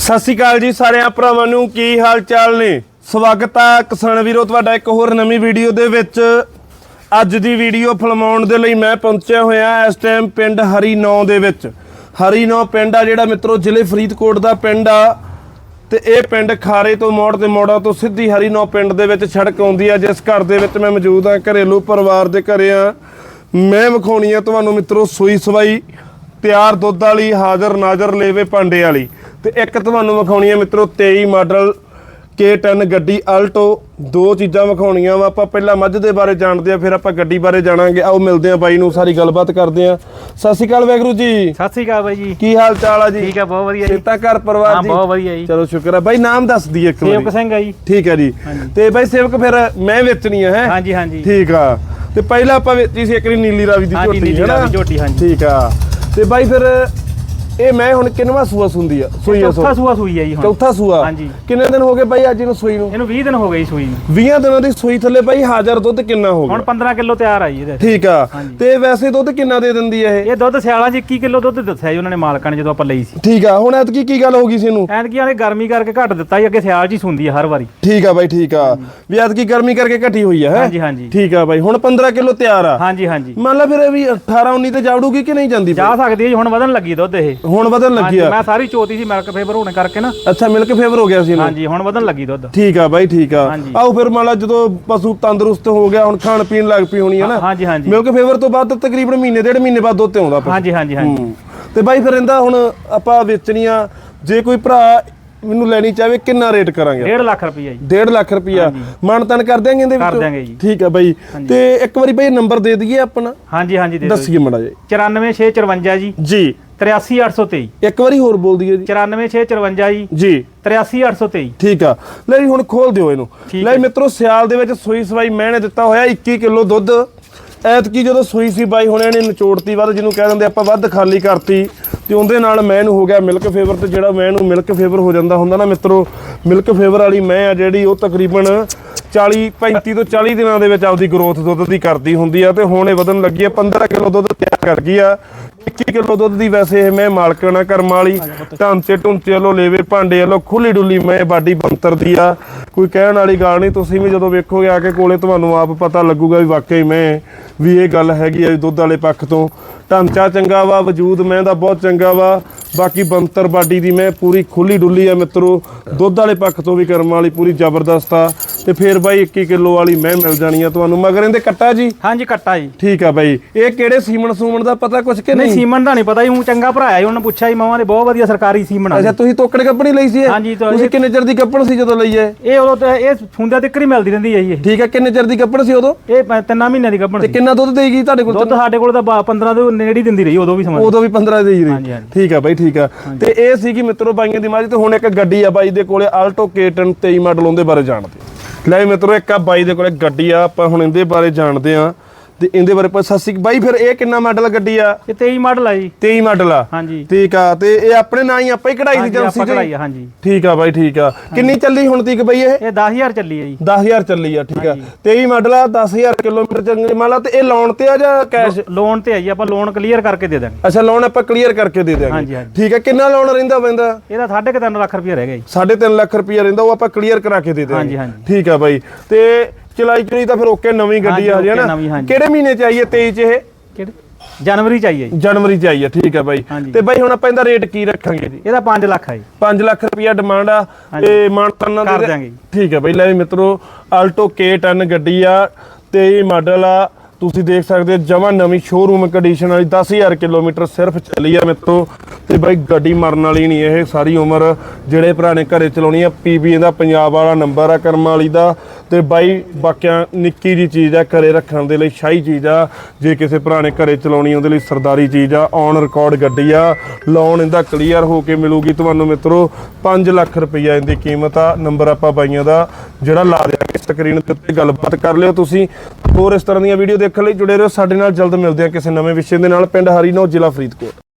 ਸਤਿ ਸ਼੍ਰੀ ਅਕਾਲ ਜੀ ਸਾਰਿਆਂ ਭਰਾਵਾਂ ਨੂੰ, ਕੀ ਹਾਲ ਚਾਲ ਨੇ? ਸਵਾਗਤ ਆ ਕਿਸਾਨ ਵੀਰੋ, ਤੁਹਾਡਾ ਇੱਕ ਹੋਰ ਨਵੀਂ ਵੀਡੀਓ ਦੇ ਵਿੱਚ। ਅੱਜ ਦੀ ਵੀਡੀਓ ਫਿਲਮਾਉਣ ਦੇ ਲਈ ਮੈਂ ਪਹੁੰਚਿਆ ਹੋਇਆ ਇਸ ਟਾਈਮ ਪਿੰਡ ਹਰੀ ਨੌ ਦੇ ਵਿੱਚ। ਹਰੀ ਨੌ ਪਿੰਡ ਆ ਜਿਹੜਾ ਮਿੱਤਰੋ, ਜ਼ਿਲ੍ਹੇ ਫਰੀਦਕੋਟ ਦਾ ਪਿੰਡ ਆ। ਤੇ ਇਹ ਪਿੰਡ ਖਾਰੇ ਤੋਂ ਮੋੜ ਤੇ ਮੋੜਾਂ ਤੋਂ ਸਿੱਧੀ ਹਰੀ ਨੌ ਪਿੰਡ ਦੇ ਵਿੱਚ ਸੜਕ ਆਉਂਦੀ ਆ, ਜਿਸ ਘਰ ਦੇ ਵਿੱਚ ਮੈਂ ਮੌਜੂਦ ਆ, ਘਰੇਲੂ ਪਰਿਵਾਰ ਦੇ ਘਰੇ ਆ। ਮੈਂ ਵਿਖਾਉਣੀ ਆ ਤੁਹਾਨੂੰ ਮਿੱਤਰੋ, ਸੂਈ ਸਵਾਈ। ਤਿਆਰ ਦੁੱਧ ਵਾਲੀ ਹਾਜ਼ਰ ਨਾਜ਼ਰ ਲੇਵੇ ਭਾਂਡੇ ਵਾਲੀ। ਤੇ ਇੱਕ ਤੁਹਾਨੂੰ ਵਿਖਾਉਣੀ ਆ ਮਿੱਤਰੋ 23 ਮਾਡਲ K10 ਗੱਡੀ ਆਲਟੋ ਦੋ ਚੀਜ਼ਾਂ ਵਿਖਾਉਣੀਆਂ ਵਾ ਆਪਾਂ ਪਹਿਲਾਂ ਮੱਝ ਦੇ ਬਾਰੇ ਜਾਣਦੇ ਆ ਫਿਰ ਆਪਾਂ ਗੱਡੀ ਬਾਰੇ ਜਾਣਾਂਗੇ। ਆਓ ਮਿਲਦੇ ਆ ਬਾਈ ਨੂੰ ਸਾਰੀ ਗੱਲਬਾਤ ਕਰਦੇ ਆ। ਸਤਿ ਸ਼੍ਰੀ ਅਕਾਲ ਵੈਗਰੂ ਜੀ। ਸਤਿ ਸ੍ਰੀ ਅਕਾਲ ਬਾਈ ਜੀ। ਕੀ ਹਾਲ ਚਾਲ ਆ ਜੀ? ਠੀਕ ਆ ਬਹੁਤ ਵਧੀਆ ਜੀ। ਸੇਤਾ ਘਰ ਪਰਿਵਾਰ ਹਾਂ ਜੀ? ਬਹੁਤ ਵਧੀਆ ਜੀ। ਚਲੋ ਸ਼ੁਕਰ ਹੈ ਬਾਈ ਨਾਮ ਦੱਸ ਦਈਏ ਇੱਕ ਸੇਵਕ ਵਾਰੀ ਸਿੰਘ ਆ ਜੀ। ਠੀਕ ਹੈ ਜੀ। ਤੇ ਬਾਈ ਸੇਵਕ ਫਿਰ ਮੈਂ ਵੇਚਣੀ ਆ ਹੈ? ਹਾਂਜੀ ਹਾਂਜੀ। ਠੀਕ ਆ। ਤੇ ਪਹਿਲਾਂ ਆਪਾਂ ਵੇਚੀ ਸੀ ਇੱਕ ਨੀਲੀ ਰਾਵੀ ਦੀ ਝੋਟੀ ਹੈਨਾ? ਰਾਵੀ ਝੋਟੀ, ਹਾਂਜੀ। ਠੀਕ ਆ। ਤੇ ਬਾਈ ਫਿਰ ਇਹ ਮੈਂ ਹੁਣ ਕਿੰਨਵਾ ਸੂਆ ਸੁੰਦੀ ਆ? ਸੂਈ ਆ ਚੌਥਾ ਸੂਆ। ਸੂਈ ਆ ਜੀ ਹੁਣ। ਚੌਥਾ ਸੂਆ? ਹਾਂਜੀ। ਕਿੰਨੇ ਦਿਨ ਹੋ ਗਏ ਬਾਈ ਅੱਜ ਇਹਨੂੰ ਸੂਈ ਨੂੰ? ਇਹਨੂੰ 20 ਦਿਨ ਹੋ ਗਏ ਜੀ ਸੂਈ ਨੂੰ। 20 ਦਿਨਾਂ ਦੀ ਸੂਈ ਥੱਲੇ ਬਾਈ ਹਾਜ਼ਰ ਦੁੱਧ ਕਿੰਨਾ ਹੋ ਹੁਣ ਗਿਆ 15 ਕਿਲੋ ਤਿਆਰ ਆ ਜੀ ਇਹਦੇ। ਠੀਕ ਆ। ਤੇ ਵੈਸੇ ਦੁੱਧ ਕਿੰਨਾ ਦੇ ਦਿੰਦੀ ਆ ਇਹ? ਇਹ ਦੁੱਧ ਸਿਆਲਾਂ 'ਚ 21 ਕਿਲੋ ਦੁੱਧ ਦੱਸਿਆ ਜੀ ਉਹਨਾਂ ਨੇ ਮਾਲਕਾਂ ਨੇ ਜਦੋਂ ਆਪਾਂ ਲਈ ਸੀ। ਠੀਕ ਆ। ਹੁਣ ਐਤਕੀ ਕੀ ਗੱਲ ਹੋ ਗਈ ਸੀ ਇਹਨੂੰ? ਐਂਡ ਕੀ ਆਲੇ ਗਰਮੀ ਕਰਕੇ ਘੱਟ ਦਿੱਤਾ ਜੀ ਅੱਗੇ ਸਿਆਲ 'ਚ ਹੀ ਸੁੰਦੀ ਆ ਹਰ ਵਾਰੀ। ਠੀਕ ਆ ਬਾਈ ਠੀਕ ਆ। ਵੀ ਐਤਕੀ ਗਰਮੀ ਕਰਕੇ ਘਟੀ ਹੋਈ ਆ ਹੈ? ਹਾਂਜੀ ਹਾਂਜੀ। ਠੀਕ ਆ ਬਾਈ। ਹੁਣ 15 ਕਿਲੋ ਤਿਆਰ ਆ। ਹਾਂਜੀ ਹਾਂਜੀ। ਮੰਨ ਲਾ ਫਿਰ ਇਹ ਵੀ 18 19 ਤੇ ਜਾਵੜੂਗੀ ਕਿ ਨਹੀਂ ਜਾਂਦੀ ਜਾ ਸਕਦੀ ਹੈ ਜੀ ਹੁਣ ਵਧਣ ਲੱਗੀ ਦੁੱਧ ਇਹ। ਹੁਣ ਵਧਣ ਲੱਗੀ ਹਾਂਜੀ ਆ ਮੈਂ ਸਾਰੀ ਚੋਤੀ ਸੀ ਮਿਲਕ ਫੇਵਰ ਹੋਣ ਕਰਕੇ ਨਾ। ਅੱਛਾ ਮਿਲਕ ਫੇਵਰ ਹੋ ਗਿਆ ਸੀ ਇਹਨੂੰ? ਹਾਂਜੀ ਹੁਣ ਵਧਣ ਲੱਗੀ ਦੁੱਧ। ਠੀਕ ਆ ਬਾਈ ਠੀਕ ਆ। ਹਾਂਜੀ। ਆਓ ਫਿਰ ਮੰਨ ਲਾ ਜਦੋਂ ਪਸ਼ੂ ਤੰਦਰੁਸਤ ਹੋ ਗਿਆ ਹੁਣ ਖਾਣ ਪੀਣ ਲੱਗ ਪਈ ਹੋਣੀ ਹੈ ਨਾ। ਹਾਂਜੀ ਹਾਂਜੀ। ਮਿਲਕ ਫੇਵਰ ਤੋਂ ਬਾਅਦ ਤਕਰੀਬਨ ਮਹੀਨੇ ਡੇਢ ਮਹੀਨੇ ਬਾਅਦ ਦੁੱਧ ਤੇ ਆਉਂਦਾ ਪਸ਼ੂ। ਹਾਂਜੀ ਹਾਂਜੀ ਹਾਂਜੀ। ਹੂੰ। ਤੇ ਬਾਈ ਫਿਰ ਇਹਦਾ ਹੁਣ ਆਪਾਂ ਵੇਚਣੀ ਆ ਜੇ ਕੋਈ ਭਰਾ ਮੈਨੂੰ ਲੈਣੀ ਚਾਹਵੇ ਕਿੰਨਾ ਰੇਟ ਕਰਾਂਗੇ? 1.5 ਲੱਖ ਰੁਪਈਆ ਜੀ। 1.5 ਲੱਖ ਰੁਪਿਆ ਮਾਨਤਨ ਕਰ ਦਿਆਂਗੇ ਇਹਦੇ ਕਰ ਦਿਆਂਗੇ ਜੀ। ਠੀਕ ਆ ਬਾਈ। ਤੇ ਇੱਕ ਵਾਰੀ ਬਾਈ ਨੰਬਰ ਦੇ ਦਈਏ ਆਪਣਾ? ਹਾਂਜੀ ਹਾਂਜੀ ਦੇ ਦਿਓ। ਦੱਸੀਏ ਮੜਾ ਜੀ 94654 ਜੀ। ਜੀ। 83823 ਇੱਕ ਵਾਰੀ ਹੋਰ ਬੋਲ ਦਈਏ ਜੀ। 94654 ਜੀ। ਜੀ। 83823 ਠੀਕ ਆ। ਲੈ ਜੀ ਹੁਣ ਖੋਲ ਦਿਓ ਇਹਨੂੰ। ਲੈ ਮਿੱਤਰੋ ਸਿਆਲ ਦੇ ਵਿੱਚ ਸੂਈ ਸਵਾਈ ਮੈਂ ਨੇ ਦਿੱਤਾ ਹੋਇਆ 21 ਕਿਲੋ ਦੁੱਧ। ਐਤਕੀ ਜਦੋਂ ਸੂਈ ਸੀ ਬਾਈ ਹੁਣ ਇਹਨੇ ਨਿਚੋੜਤੀ ਵੱਧ ਜਿਹਨੂੰ ਕਹਿ ਦਿੰਦੇ ਆਪਾਂ ਵੱਧ ਖਾਲੀ ਕਰਤੀ। ਤੇ ਉਹਦੇ ਨਾਲ ਮੈਂ ਨੂੰ ਹੋ ਗਿਆ ਮਿਲਕ ਫੇਵਰ ਤੇ ਜਿਹੜਾ ਮੈਂ ਨੂੰ ਮਿਲਕ ਫੇਵਰ ਹੋ ਜਾਂਦਾ ਹੁੰਦਾ ਨਾ ਮਿੱਤਰੋ ਮਿਲਕ ਫੇਵਰ ਵਾਲੀ ਮੈਂ ਆ ਜਿਹੜੀ ਉਹ ਤਕਰੀਬਨ 40 35 ਤੋਂ 40 ਦਿਨਾਂ ਦੇ ਵਿੱਚ ਆਪਦੀ ਗਰੋਥ ਦੁੱਧ ਦੀ ਕਰਦੀ ਹੁੰਦੀ ਆ ਤੇ ਹੁਣ ਇਹ ਵਧਣ ਲੱਗੀ ਆ 15 ਕਿਲੋ ਦੁੱਧ ਤਿਆਰ ਕਰ ਗਈ ਆ। 21 ਕਿਲੋ ਦੁੱਧ ਦੀ ਵੈਸੇ ਇਹ ਮੈਂ ਮਾਲਕਣਾ ਕਰਮ ਵਾਲੀ, ਢਾਂਚੇ ਢੁੰਚੇ ਵੱਲੋਂ ਲੇਵੇ ਭਾਂਡੇ ਵੱਲੋਂ ਖੁੱਲੀ ਡੁੱਲੀ ਮੈਂ ਬਾਡੀ ਬੰਤਰ ਦੀ ਆ। ਕੋਈ ਕਹਿਣ ਵਾਲੀ ਗੱਲ ਨਹੀਂ, ਤੁਸੀਂ ਵੀ ਜਦੋਂ ਵੇਖੋਗੇ ਆ ਕੇ ਕੋਲੇ ਤੁਹਾਨੂੰ ਆਪ ਪਤਾ ਲੱਗੂਗਾ ਵੀ ਵਾਕਈ ਮੈਂ ਵੀ ਇਹ ਗੱਲ ਹੈਗੀ ਆ ਵੀ ਦੁੱਧ ਵਾਲੇ ਪੱਖ ਤੋਂ। ਢਾਂਚਾ ਚੰਗਾ ਵਾ, ਵਜੂਦ ਮੈਂ ਦਾ ਬਹੁਤ ਚੰਗਾ ਵਾ, ਬਾਕੀ ਬੰਤਰ ਬਾਡੀ ਦੀ ਮੈਂ ਪੂਰੀ ਖੁੱਲੀ ਡੁੱਲੀ ਆ ਮਿੱਤਰੋ। ਦੁੱਧ ਵਾਲੇ ਪੱਖ ਤੋਂ ਵੀ ਕਰਮ ਵਾਲੀ ਪੂਰੀ ਜ਼ਬਰਦਸਤ ਆ। ਤੇ ਫੇਰ ਬਾਈ 21 ਕਿਲੋ ਵਾਲੀ ਮੈਂ ਮਿਲ ਜਾਣੀ ਆ ਤੁਹਾਨੂੰ। ਮਗਰ ਇਹਦੇ ਕੱਟਾ ਜੀ? ਹਾਂਜੀ ਕੱਟਾ ਜੀ। ਠੀਕ ਆ ਬਾਈ। ਇਹ ਕਿਹੜੇ ਸੀਮਨ ਸੂਮਨ ਦਾ ਪਤਾ ਕੁਛ ਕਿ ਨਹੀਂ ਨਹੀਂ? ਸੀਮਨ ਦਾ ਨਹੀਂ ਪਤਾ ਜੀ ਉਹ ਚੰਗਾ ਭਰਾ ਹੈ ਉਹਨੇ ਪੁੱਛਿਆ ਜੀ ਮਾਵਾਂ ਦੇ ਬਹੁਤ ਵਧੀਆ ਸਰਕਾਰੀ ਸੀਮਨ ਆ ਅੱਛਾ ਤੁਸੀਂ ਤੋਕੜ ਕੱਪੜੀ ਲਈ ਸੀ ਇਹ? ਹਾਂਜੀ, ਤਾਂ ਤੁਸੀਂ ਇਹ- ਕਿੰਨੇ ਚਿਰ ਦੀ ਕੱਪੜ ਸੀ ਜਦੋਂ ਲਈ ਹੈ ਇਹ ਉਦੋਂ ਤੇ ਇਹ ਫੁੰਦਿਆਂ ਤੱਕ ਹੀ ਮਿਲਦੀ ਰਹਿੰਦੀ ਹੈ ਜੀ ਇਹ। ਠੀਕ ਹੈ ਕਿੰਨੇ ਚਿਰ ਦੀ ਕੱਪੜ ਸੀ ਉਦੋਂ? ਇਹ ਪ- ਤਿੰਨਾਂ ਮਹੀਨਿਆਂ ਦੀ ਗੱਭਣ ਤੇ ਸੀ। ਕਿੰਨਾ ਦੁੱਧ ਦੇਗੀ ਤੁਹਾਡੇ ਕੋਲ? ਦੁੱਧ ਸਾਡੇ ਕੋਲ ਤਾਂ ਬਾ- 15 ਦੇ ਨੇੜੇ ਹੀ ਦਿੰਦੀ ਰਹੀ ਉਦੋਂ ਵੀ ਸਮਾਂ। ਉਦੋਂ ਵੀ 15 ਦੇ ਹੀ ਰਹੀ। ਹਾਂਜੀ। ਠੀਕ ਆ ਬਾਈ ਠੀਕ ਆ। ਤੇ ਇਹ ਸੀਗੀ ਮਿੱਤਰੋ ਬਾਈਆਂ ਦੀ ਮਾਜੀ ਤੇ ਹੁਣ ਇੱਕ ਗੱਡੀ ਆ ਬਾਈ ਦੇ ਕੋਲੇ ਆਲਟੋ K10 23 ਮਾਡਲ ਉਹਦੇ ਬਾਰੇ ਜਾਣਦੇ ਲੈ ਵੀ ਮਿੱਤਰੋ, ਇੱਕ ਆ ਬਾਈ ਦੇ ਕੋਲੇ ਗੱਡੀ ਆ, ਆਪਾਂ ਹੁਣ ਇਹਦੇ ਬਾਰੇ ਜਾਣਦੇ ਆ ਤੇ ਇਹਦੇ ਬਾਰੇ ਆਪਾਂ ਸੱਸੀ ਬਾਈ ਫਿਰ ਇਹ ਕਿੰਨਾ ਮਾਡਲ ਗੱਡੀ ਆ? ਇਹ 23 ਮਾਡਲ ਆ ਜੀ। 23 ਮਾਡਲ ਆ? ਹਾਂਜੀ। ਠੀਕ ਆ ਤੇ ਇਹ ਆਪਣੇ ਨਾਂ ਹੀ ਆਪਾਂ ਹੀ ਕਢਾਈ ਹਾਂਜੀ, ਏਜੰਸੀ ਕਢਾਈ ਆ, ਹਾਂਜੀ। ਠੀਕ ਆ ਬਾਈ ਠੀਕ ਆ। ਕਿੰਨੀ ਚੱਲੀ ਹੁਣ ਤੀਕ ਬਈ ਇਹ? ਇਹ 10000 ਚੱਲੀ ਹੈ ਜੀ। 10000 ਚੱਲੀ ਆ ਠੀਕ ਆ। 23 ਮਾਡਲ ਆ 10000 ਕਿਲੋਮੀਟਰ ਚੰਗੇ ਮਾਲਾ ਤੇ ਇਹ ਲੋਨ ਤੇ ਆ ਜਾਂ ਕੈਸ਼ ਲੋਨ ਤੇ ਆ ਜੀ ਆਪਾਂ ਲੋਨ ਕਲੀਅਰ ਕਰਕੇ ਦੇ ਦਾਂਗੇ ਅੱਛਾ ਲੋਨ ਆਪਾਂ ਕਲੀਅਰ ਕਰਕੇ ਦੇ ਹਾਂਜੀ। ਠੀਕ ਹੈ ਕਿੰਨਾ ਲੋਨ ਰਹਿੰਦਾ ਪੈਂਦਾ ਇਹਦਾ 3.5 ਲੱਖ ਰੁਪਏ ਰਹਿ ਗਿਆ ਜੀ। 3.5 ਲੱਖ ਰੁਪਇਆ ਰਹਿੰਦਾ ਉਹ ਆਪਾਂ ਕਲੀਅਰ ਕਰਾ ਕੇ ਦੇ ਦਿਆਂਗੇ। ਹਾਂਜੀ, ਹਾਂਜੀ। ਠੀਕ ਆ ਬਾਈ ਤੇ ਚਲਾਈ ਚਲੀ ਤਾਂ ਫਿਰ ਓਕੇ ਨਵੀਂ ਗੱਡੀ ਆ ਜੀ ਨਾ। ਕਿਹੜੇ ਮਹੀਨੇ ਚ ਆਈ ਹੈ 23 ਚ ਇਹ ਕਿਹੜੇ ਜਨਵਰੀ ਚ ਆਈ ਹੈ ਜਨਵਰੀ ਚ ਆਈ ਹੈ ਠੀਕ ਆ ਬਾਈ। ਤੇ ਬਾਈ ਹੁਣ ਆਪਾਂ ਇਹਦਾ ਰੇਟ ਕੀ ਰੱਖਾਂਗੇ ਜੀ ਇਹਦਾ 5 ਲੱਖ ਹੈ ਜੀ 5 ਲੱਖ ਰੁਪਇਆ ਡਿਮਾਂਡ ਆ। ਤੇ ਮਾਨਤਾਨਾ ਜੀ। ਠੀਕ ਹੈ ਬਈ ਲੈ ਵੀ ਮਿੱਤਰੋ ਆਲਟੋ K10 ਗੱਡੀ ਆ ਤੇ ਮਾਡਲ ਆ ਤੁਸੀਂ ਦੇਖ ਸਕਦੇ ਹੋ ਜਮਾ ਨਵੀਂ ਸ਼ੋਰੂਮ ਕੰਡੀਸ਼ਨ ਵਾਲੀ 10000 ਕਿਲੋਮੀਟਰ ਸਿਰਫ ਚੱਲੀ ਆ ਮਿੱਤਰੋ। ਤੇ ਬਾਈ ਗੱਡੀ ਮਰਨ ਵਾਲੀ ਨਹੀਂ ਇਹ, ਸਾਰੀ ਉਮਰ ਜਿਹੜੇ ਭਰਾ ਨੇ ਘਰੇ ਚਲਾਉਣੀ ਆ ਪੀਬੀ ਦਾ ਪੰਜਾਬ ਵਾਲਾ ਨੰਬਰ ਆ ਕਰਮ ਵਾਲੀ ਦਾ। ਤੇ ਬਾਈ ਬਾਕਿਆ ਨਿੱਕੀ ਜੀ ਚੀਜ਼ ਆ, ਘਰੇ ਰੱਖਣ ਦੇ ਲਈ ਸ਼ਾਹੀ ਚੀਜ਼ ਆ। ਜੇ ਕਿਸੇ ਭਰਾ ਨੇ ਘਰੇ ਚਲਾਉਣੀ, ਉਹਦੇ ਲਈ ਸਰਦਾਰੀ ਚੀਜ਼ ਆ ਔਨ ਰਿਕਾਰਡ ਗੱਡੀ ਆ। ਲੋਨ ਇਹਦਾ ਕਲੀਅਰ ਹੋ ਕੇ ਮਿਲੂਗੀ ਤੁਹਾਨੂੰ ਮਿੱਤਰੋ। 5 ਲੱਖ ਰੁਪਈਆ ਇਹਦੀ ਕੀਮਤ ਆ ਨੰਬਰ ਆਪਾਂ ਬਾਈਆਂ ਦਾ ਜਿਹੜਾ ਲਾ ਦਿਆਂਗੇ ਸਕਰੀਨ ਤੇ ਉੱਤੇ ਗੱਲਬਾਤ ਕਰ ਲਿਓ ਤੁਸੀਂ। ਹੋਰ ਇਸ ਤਰ੍ਹਾਂ ਦੀਆਂ ਵੀਡੀਓ ਦੇ ਦੇਖਣ ਲਈ ਜੁੜੇ ਰਹੋ। ਸਾਡੇ ਨਾਲ ਜਲਦ ਮਿਲਦੇ ਆ ਕਿਸੇ ਨਵੇਂ ਵਿਸ਼ੇ ਦੇ ਨਾਲ। ਪਿੰਡ ਹਰੀਨੋ ਜ਼ਿਲ੍ਹਾ ਫਰੀਦਕੋਟ।